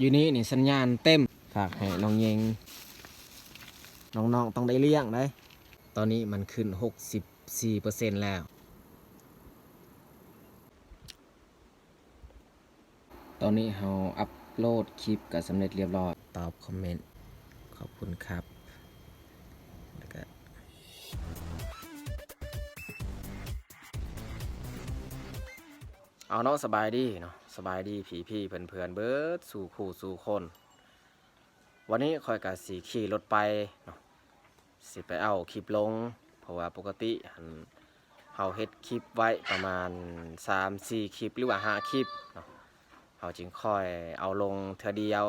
อยู่นี่นี่สัญญาณเต็มฝากให้น้องเยงน้องๆต้องได้เลี้ยงได้ ตอนนี้มันขึ้น 64%แล้ว ตอนนี้เราอัพโหลดคลิปกับสำเร็จเรียบร้อย ตอบคอมเมนต์ ขอบคุณครับ เอาเนาะสบายดีเนาะสบายดีผีพี่เพื่อนเพื่อนเบิร์ดสู่คู่สู่คน วันนี้คอยกับสีขี่รถไปเนาะสิไปเอาคลิปลง เพราะว่าปกติเฮาเฮ็ดคลิปไว้ประมาณ 3-4คลิปหรือว่า5คลิปเนาะเฮาจึงค่อยเอาลงเทื่อเดียว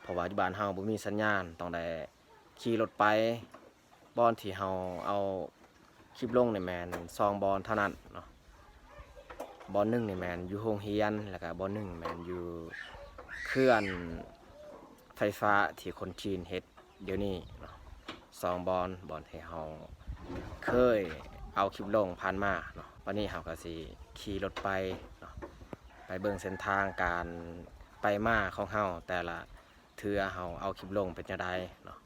เพราะว่าอยู่บ้านเฮาบ่มีสัญญาณต้องได้ขี่รถไปบอนที่เฮาเอาคลิปลงในแมนซองบอลเท่านั้นเนาะ บอลหนึ่งในแมนอยู่โรงเรียนแล้วก็บอลหนึ่งแมนอยู่เคลื่อนไฟฟ้าที่คนจีนเฮ็ดเดี๋ยวนี้เนาะซองบอลบอลที่เฮาเคยเอาคลิปลงผ่านมาเนาะวันนี้เฮาก็สิขี่รถไปเนาะไปเบิ่งเส้นทางการไปมาของเฮาแต่ละเทือเฮาเอาคลิปลงเป็นจะได้เนาะ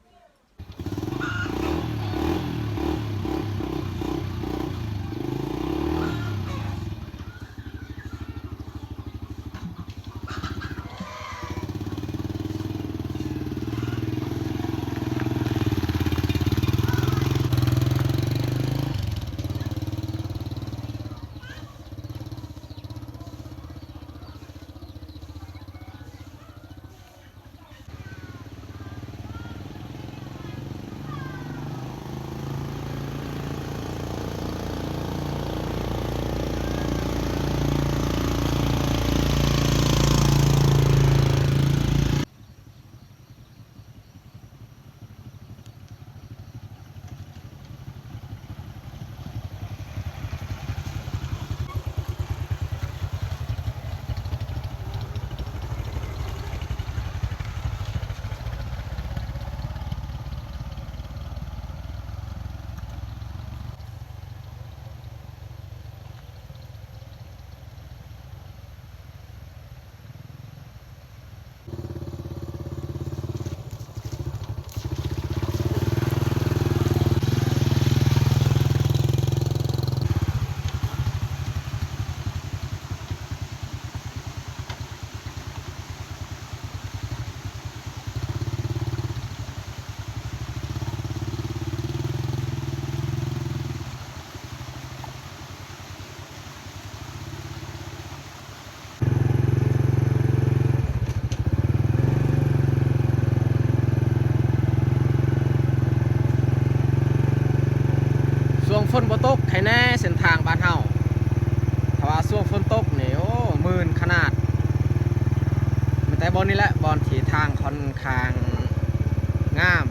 ฝนบ่ตกใครแน่เส้นทางบ้านเฮาถ้าว่าช่วงฝนตกนี่โอ้หมื่นขนาดแต่บอลนี่แหละบอลถีทางค่อนข้างงาม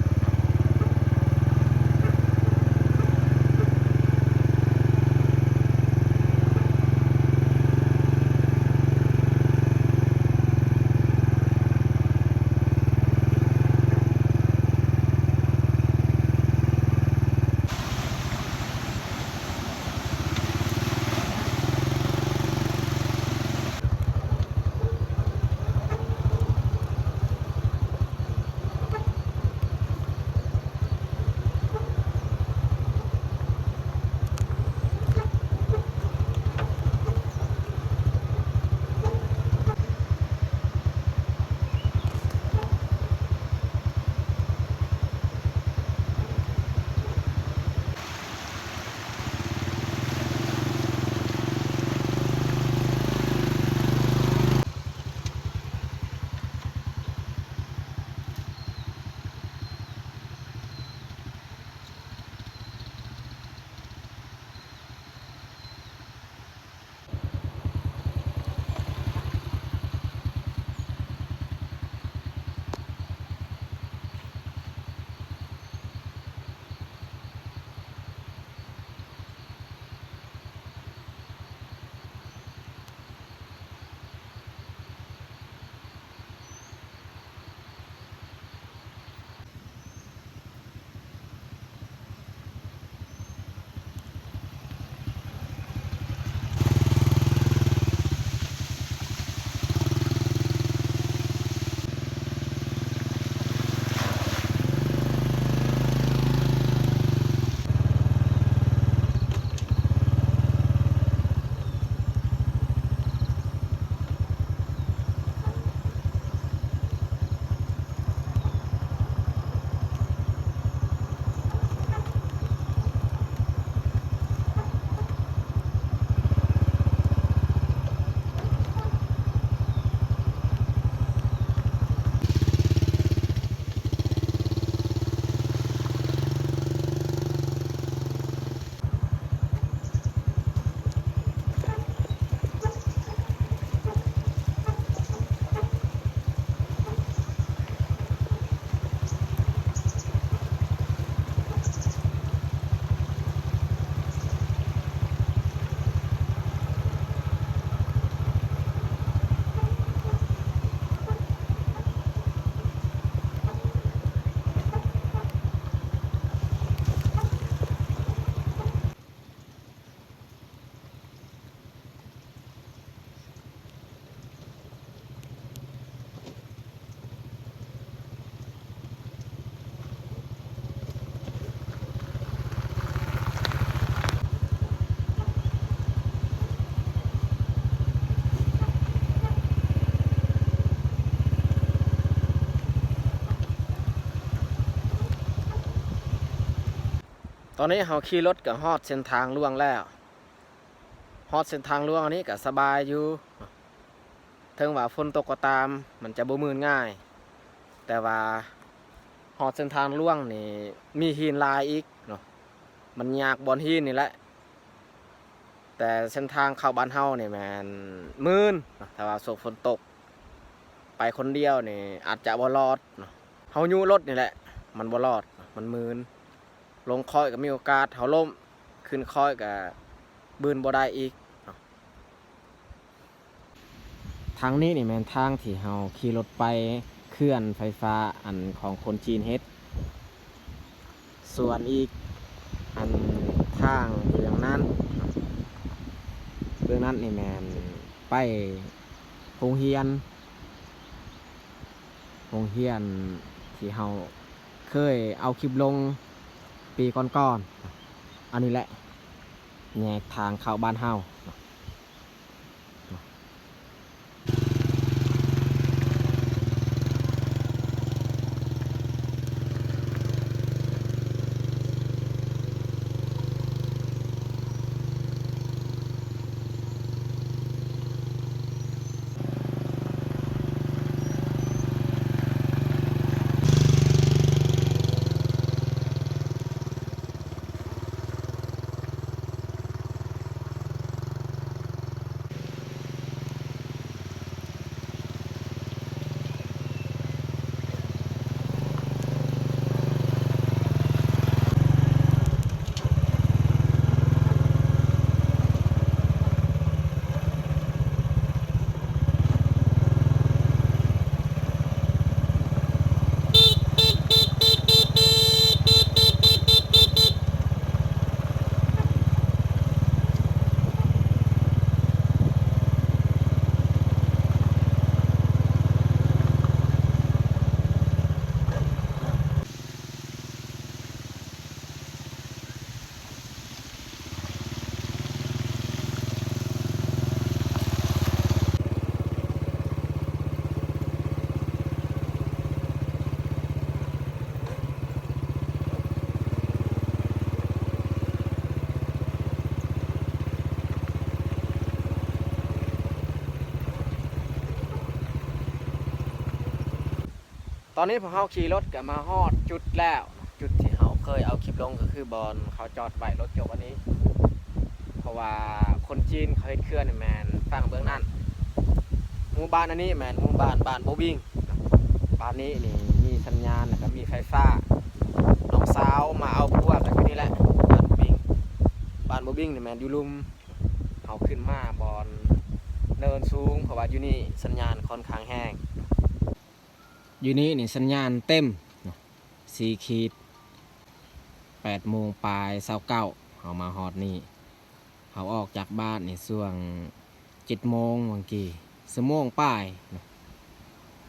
อนนี้เราขี่รถกับฮอดเส้นทางล่วงแล้วฮอดเส้นทางล่วงอันนี้ก็สบายอยู่ถึงว่าฝนตกก็ตาม มันจะบ่มืนง่าย แต่ว่าฮอดเส้นทางล่วงนี่มีหินลายอีกเนาะมันยากบอนหินนี่แหละ แต่เส้นทางเข้าบ้านเฮาเนี่แมันมืนแต่ว่าสกฝนตก ไปคนเดียวนี่อาจจะบ่รอดเนาะเฮายู่รถนี่แหละ มันบ่รอดมันมืน ลงคอยก็มีโอกาสเฮาล่มขึ้นคอยก็บืนบ่ได้อีกทางนี้นี่แมนทางที่เฮาขี่รถไปเคลื่อนไฟฟ้าอันของคนจีนเฮ็ด ส่วนอีกอันทางเบื้องนั้นเนาะเบื้องนั้นนี่แมนไปโรงเรียนโรงเรียนที่เฮาเคยเอาคลิปลง ปีก่อนๆอันนี้แหละแยกทางเข้าบ้านเฮา ตอนนี้พอเฮาขี่รถก็มาฮอดจุดแล้ว จุดที่เฮาเคยเอาคลิปลงก็คือบอลเขาจอดไว้รถจบอันนี้ เพราะว่าคนจีนเขาเฮ็ดเคลื่อนแมนฟังเบื้องนั้นหมู่บ้านอันนี้แมนหมู่บ้านบ้านโบวิ่งบ้านนี้นี่มีสัญญาณแล้วก็มีไฟฟ้าน้องสาวมาเอาพวกกันอยู่นี่แหละบ้านโบวิ่งบ้านโบวิ่งนี่แมนอยู่ลุมเขาขึ้นมาบอลเนินสูงเพราะว่าอยู่นี่สัญญาณค่อนข้างแห้ง อยู่นี่นี่สัญญาณเต็มสี่ขีดแปดโมงปลายเสาเก้าเขามาฮอดนี่เขาออกจากบ้านนช่วงเจ็ดโมงวังกีสมงป้าย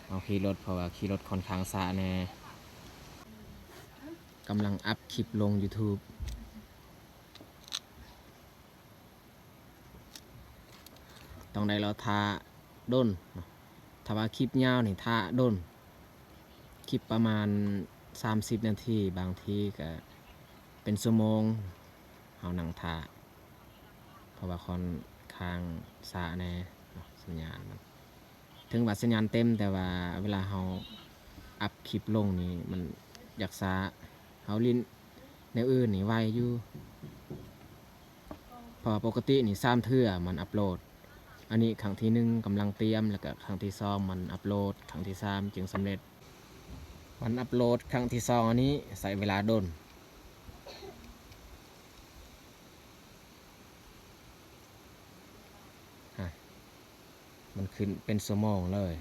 เอาขี่รถเพราะว่าขี่รถค่อนข้างสะแน่กำลังอัพคลิปลง YouTube ต้องได้เราทาด้นเนาะถ้าว่าคลิปยาวนี่ทาด้น ลิปประมาณ 30 นาทีบางทีก็เป็นชั่วโมงเอาหนังทาเพราะว่าคอนข้างสาแน่สัญญาณมันถึงว่าสัญญาณเต็มแต่ว่าเวลาเราอัพคลิปลงนี่มันอยากซาเขาลิ้นแนวอื่นนี่ไวอยู่พอปกตินี่สามเทื่อมันอัพโหลด อันนี้ครั้งที่หนึ่งกำลังเตรียมแล้วก็ครั้งที่สองมันอัพโหลดครั้งที่สามจึงสำเร็จ มันอัพโหลดครั้งที่สองอันนี้ใส่เวลาโดนมันขึ้นเป็นสมองเลย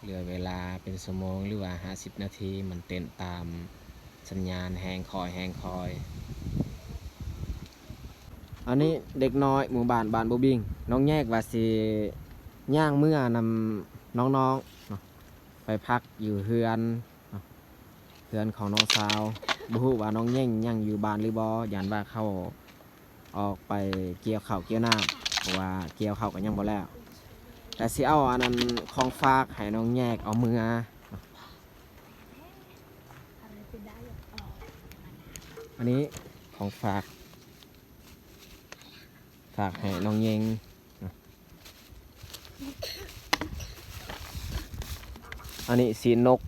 เหลือเวลาเป็นสมองหรือว่าห้าสิบนาทีมันเต้นตามสัญญาณแหงคอยแหงคอย อันนี้เด็กน้อยหมู่บ้านบ้านบูบิง น้องแยกว่าสิย่างเมื่อนำน้องๆเนาะไป พักอยู่เฮือนเฮือนของน้องสาวบฮูว่าน้องแย่งยังอยู่บ้านหรือบอยานว่าเขาออกไปเกี่ยวเข้าเกี่ยวหน้ำเพราะว่าเกี่ยวเข้ากันยังบ่แล้ว แต่สิเอาอันนั้นของฝากให้น้องแยกเอามืออะไรไปได้อะอ๋ออันนี้ของฝาก ฝากให้น้องเยงนะ อันนี้สีนก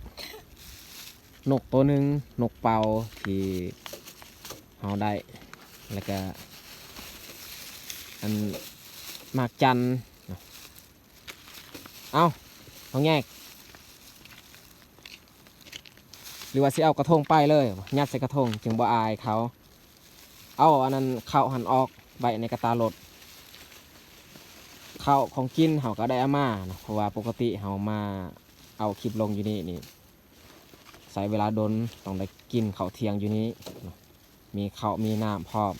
นกตัวหนึ่งนกเป่าที่เอาได้ แล้วก็อันมากจัน เอาน้องแยกหรือว่าสิเอากระทงไปเลยยัดใส่กระทงจึงบ่อายเขา เอาอันนั้นเข้าหันออกใบในกระตารถเข้าวของกินเขาก็ได้อามาเนาะเพราะว่าปกติเขามา เอาคลิปลงอยู่นี่นี่ใส่เวลาโดนต้องได้กินเขาเทียงอยู่นี้ มีเขามีน้ำพร้อม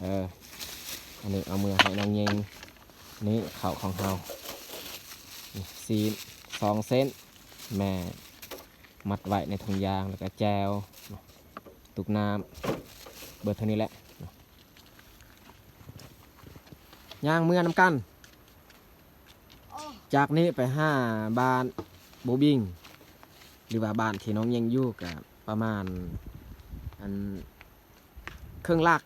เอออันนี้เอามือให้น้องเยงนี่เข้าของเขาสีสองเซนแม่มัดไว้ในถุงยางแล้วก็แจวตุกน้ำเบิดเท่านี้แหละเนาะย่างเมื่อน้ำกัน จากนี้ไปห้าบ้านโบบิงหรือว่าบ้านที่น้องยังอยู่กับประมาณอันเครื่องลัก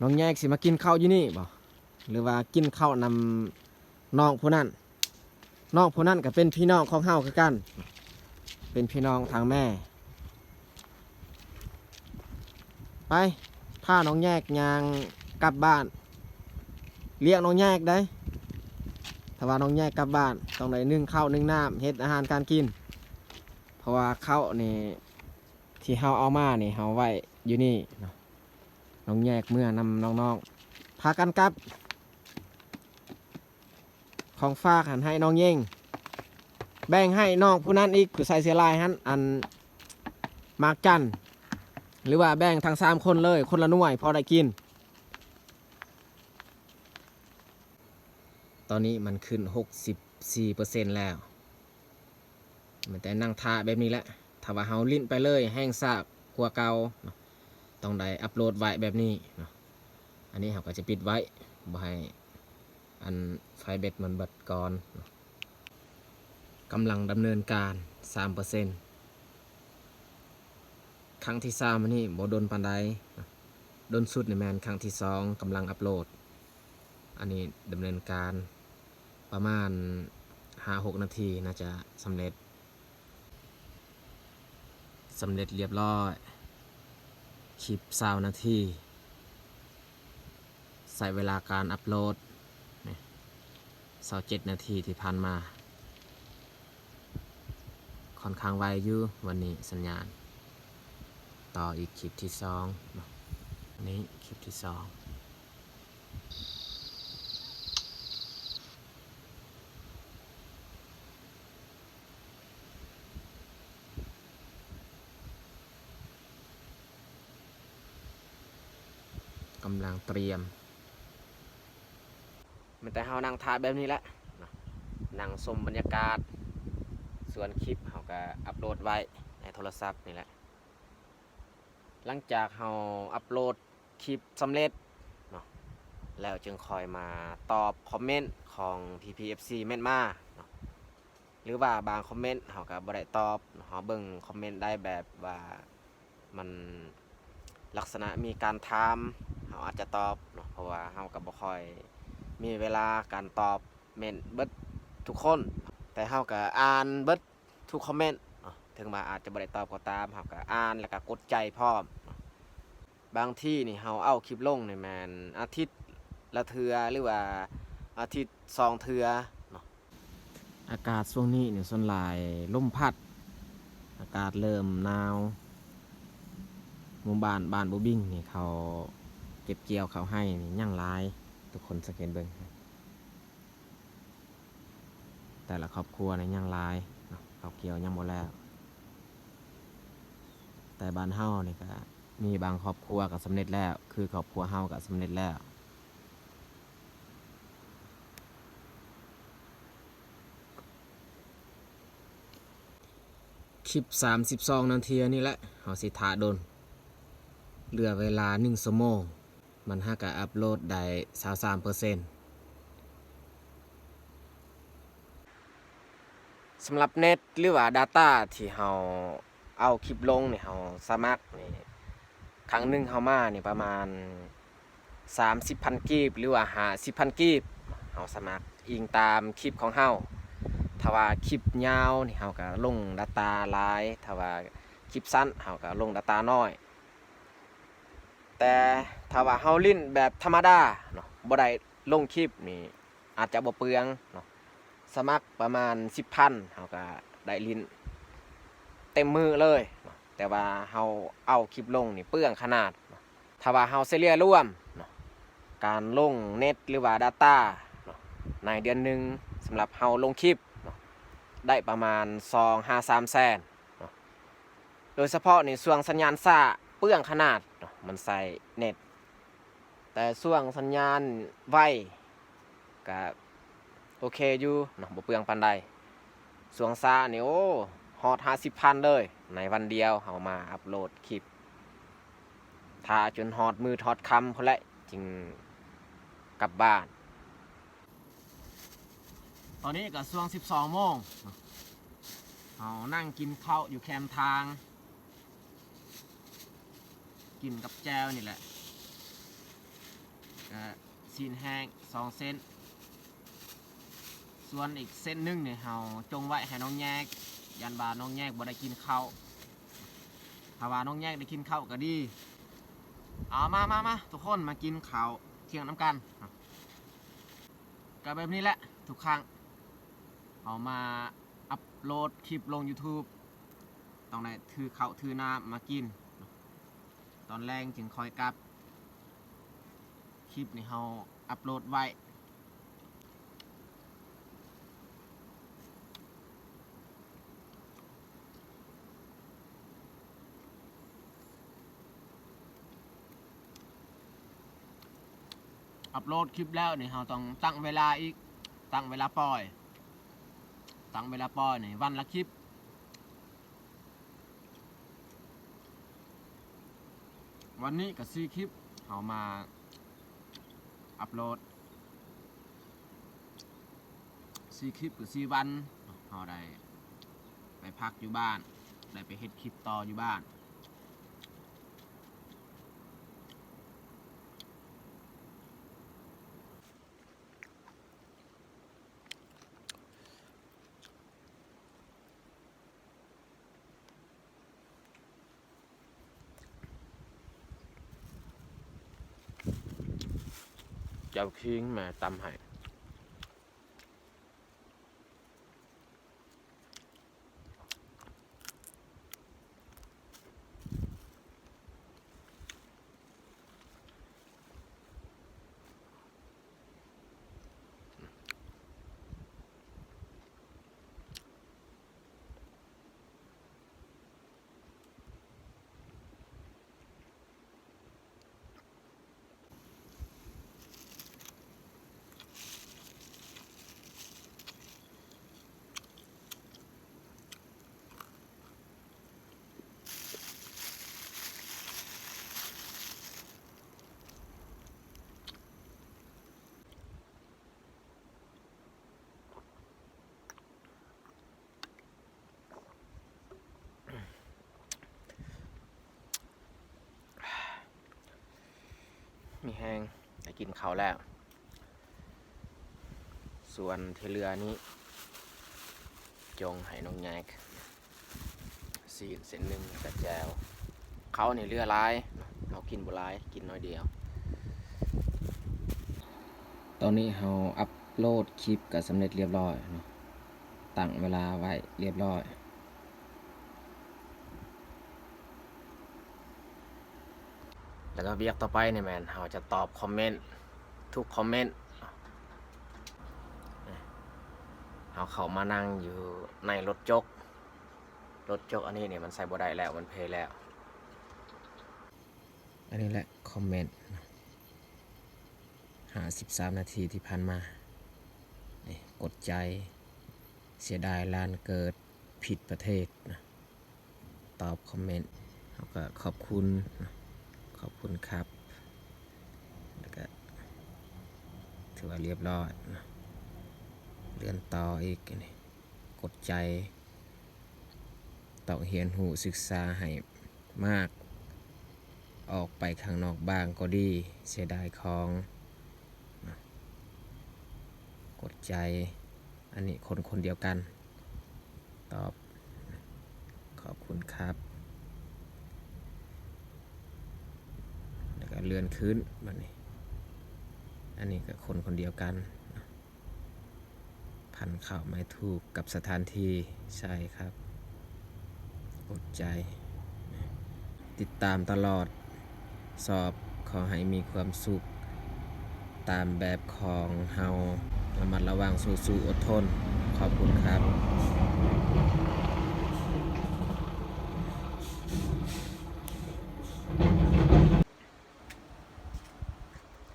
น้องแยกสิมากินข้าวอยู่นี่บ่หรือว่ากินข้าวนำน้องผู้นั้นน้องผู้นั้นก็เป็นพี่น้องของเฮาคือกัน เป็นพี่น้องทางแม่ ไปพาน้องแยกยางกลับบ้าน เรียกน้องแยกได้ ถ้าว่าน้องแยกกลับบ้านต้องได้นึ่งข้าวนึ่งน้ำเฮ็ดอาหารการกิน เพราะว่าข้าวนี่ที่เฮาเอามานี่เฮาไว้อยู่นี่น้องแยกเมื่อนำน้องๆพากันกลับ ของฝากหันให้น้องเย่งแบ่งให้น้องผู้นั้นอีกคือใส่เสียลายหันอันมากจันหรือว่าแบ่งทั้งสามคนเลย คนละหน่วยพอได้กิน อนนี้มันขึ้น 64%แล้ว มันแต่นั่งท่าแบบนี้แหละถ้าว่าเฮาลิ้นไปเลยแห้งซากกลัวเก่าต้องได้อัปโหลดไว้แบบนี้เนาะอันนี้เราก็จะปิดไว้บ่ให้อันไฟเบ็ดมันเบิดก่อนกำลังดำเนินการ 3%ครั้งที่3อันนี้บ่โดนปันใดโดนสุดในแมนครั้งที่ 2กำลังอัปโหลด อันนี้ดำเนินการ ประมาณ5-6นาทีน่าจะสำเร็จสำเร็จเรียบร้อย คลิป20นาทีใส่เวลาการอัปโหลดสาเจ็ดนาทีที่ผ่านมา ค่อนข้างไวอยู่วันนี้สัญญาณ ต่ออีกคลิปที่สองนี้คลิปที่สองกำลังเตรียม มันแต่เฮานั่งทาแบบนี้แหละนั่งชมบรรยากาศ ส่วนคลิปเฮาก็อัปโหลดไว้ในโทรศัพท์นี่แหละ หลังจากเฮาอัปโหลดคลิปสำเร็จเนาะแล้วจึงคอยมาตอบคอมเมนต์ของ PPFC เม่นมาเนาะหรือว่าบางคอมเมนต์เฮาก็บ่ได้ตอบเฮาเบิ่งคอมเมนต์ได้แบบว่ามันลักษณะมีการถาม เฮาอาจจะตอบเนาะเพราะว่าเฮาก็บ่ค่อยมีเวลาการตอบเมนเบิดทุกคน แต่เฮาก็อ่านเบิดทุกคอมเมนต์ถึงมาอาจจะบ่ได้ตอบก็ตามเฮาก็อ่านแล้วก็กดใจพร้อมบางที่นี่เฮาเอาคลิปลงนี่แม่นอาทิตย์ละเทือหรือว่าอาทิตย์สองเทือเนาะอากาศช่วงนี้เนี่ยส่วนหลายลมพัด อากาศเริ่มหนาวหมู่บ้านบ้านบ่บิงนี่เขา ก็บเกี่ยวเขาให้นี่ย่างลาย ทุกคนสังเกตเบิ่งแต่ละครอบครัวในยยังลายเขาเกี่ยวยังหมดแล้ว แต่บ้านเฮานี่ก็มีบางครอบครัวก็สำเร็จแล้ว คือครอบครัวเฮาก็สำเร็จแล้วคลิป32 นาทีอันนี่แหละเฮาสิทาโดนเหลือเวลา1ชั่วโมง มันหากอัปโหลดได้23เปอร์เซ็นต์สำหรับเน็ตหรือว่า Data ที่เฮาเอาคลิปลงเนี่ยเฮาสมัครนี่ครั้งหนึ่งเฮามาเนี่ยประมาณ 30,000 กีบ หรือว่า50,000 กีบเฮาสมัครอิงตามคลิปของเฮาถ้าว่าคลิปยาวนี่เฮาก็ลง Data หลายถ้าว่าคลิปสั้นเฮาก็ลง Data น้อย แต่ถ้าว่าเฮาลิ้นแบบธรรมดาเนาะบ่ได้ลงคลิปนี่อาจจะบ่เปลืองเนาะสมัครประมาณ 10,000เฮาก็ได้ลิ้นเต็มมือเลยเนาะแต่ว่าเฮาเอาคลิปลงนี่เปลืองขนาดเนาะถ้าว่าเฮาเสียร่วมเนาะการลงเน็ตหรือว่า Data เนาะในเดือนหนึ่งสำหรับเฮาลงคลิปเนาะได้ประมาณ2-5-3แสนโดยเฉพาะในส่วงสัญญาณซ่าเปลืองขนาดเนาะ มันใส่เน็ต แต่ส่วงสัญญาณไวก็โอเคอยู่นะบ่เปลืองปานใดส่วงซ่านี่โอ้ฮอด50,000เลย ในวันเดียวเฮามาอัปโหลดคลิปถ้าจนฮอดมือทอดคำพุ่นแหละจึงกลับบ้าน ตอนนี้ก็ช่วง 12 โมงเนาะเฮานั่งกินข้าวอยู่แคมป์ทาง กินกับแจวนี่แหละก็ซีนแห้งสองเส้น ส่วนอีกเส้นหนึงเนี่ยเฮาจงไว้ให้น้องแยก ยันบาน้องแยกบ่ได้กินข้าวถ้าว่าน้องแยกได้กินข้าวก็ดีเอามามามาทุกคนมากินข้าวเที่ยงน้ำกันก็แบบนี้แหละทุกครั้งเอามาอัปโหลดคลิปลง YouTube ต้องได้ถือข้าวถือน้ำมากิน อนแรงจึงคอยกลับ คลิปนี่เฮาอัปโหลดไว้อัปโหลดคลิปแล้วนี่เฮาต้องตั้งเวลาอีก ตั้งเวลาปล่อย ตั้งเวลาปล่อยนี่วันละคลิป วันนี้กับซีคลิปเอามาอัปโหลดซีคลิปหรือซีวันเขาได้ไปพักอยู่บ้าน ได้ไปเฮ็ดคลิปต่ออยู่บ้าน จ้าคิงมาตำให้มีแห้ง กินเขาแล้ว ส่วนที่เรือนี้จงให้น้องแยกสีเส้นหนึ่งกระแจวเขาเนี่เรือหลายเขากินบุร้ายกินน้อยเดียว ตอนนี้เราอัปโหลดคลิปกับสำเร็จเรียบร้อยตั้งเวลาไว้เรียบร้อย แล้วก็เวียกต่อไปเนี่ยแมนเราจะตอบคอมเมนต์ทุกคอมเมนต์เราเขามานั่งอยู่ในรถจก รถจกอันนี้เนี่ยมันใส่บได้แล้วมันเพลแล้ว อันนี้แหละคอมเมนต์หาสิบสามนาทีที่ผ่านมา นี่กดใจเสียดายลานเกิดผิดประเทศนะตอบคอมเมนต์เขาก็ขอบคุณนะ ขอบคุณครับ แล้วก็ถือว่าเรียบร้อยนะเลื่อนต่ออีกนี่กดใจต้องเรียนหูศึกษาให้มาก ออกไปข้างนอกบ้างก็ดีเสียดายของนะกดใจอันนี้คนคนเดียวกัน ตอบ ขอบคุณครับ แล้วก็ เลื่อนขึ้นแบบนี้ อันนี้ก็คนคนเดียวกัน พันข่าวไม่ถูกกับสถานที่ใช่ครับ อดใจ ติดตามตลอด สอบขอให้มีความสุข ตามแบบของเฮาระมัดระวังสู้ๆอดทน ขอบคุณครับ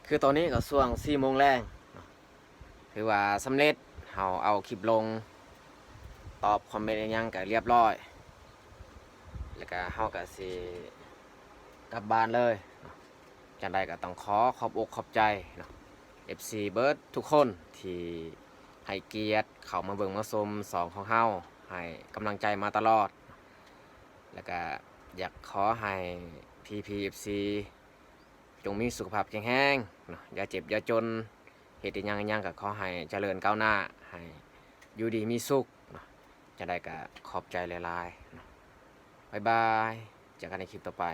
คือตอนนี้ก็ช่วง4โมงแรงถือว่าสำเร็จเฮาเอาคลิปลง ตอบคอมเมนต์ยังก็เรียบร้อย แล้วก็เฮาก็สิกลับบ้านเลยเนาะจังใดก็ต้องขอขอบอกขอบใจเนาะ FC เบิร์ดทุกคนที่ให้เกียรติเข้ามาเบิ่งมาชมสองของเฮาให้กำลังใจมาตลอด แล้วก็อยากขอให้ PPFC จงมีสุขภาพแข็งแรงอย่าเจ็บอย่าจนเหตุยังยังกับขอให้เจริญก้าวหน้าให้อยู่ดีมีสุขจะได้กับขอบใจหลายๆบ๊ายบายเจอกันในคลิปต่อไป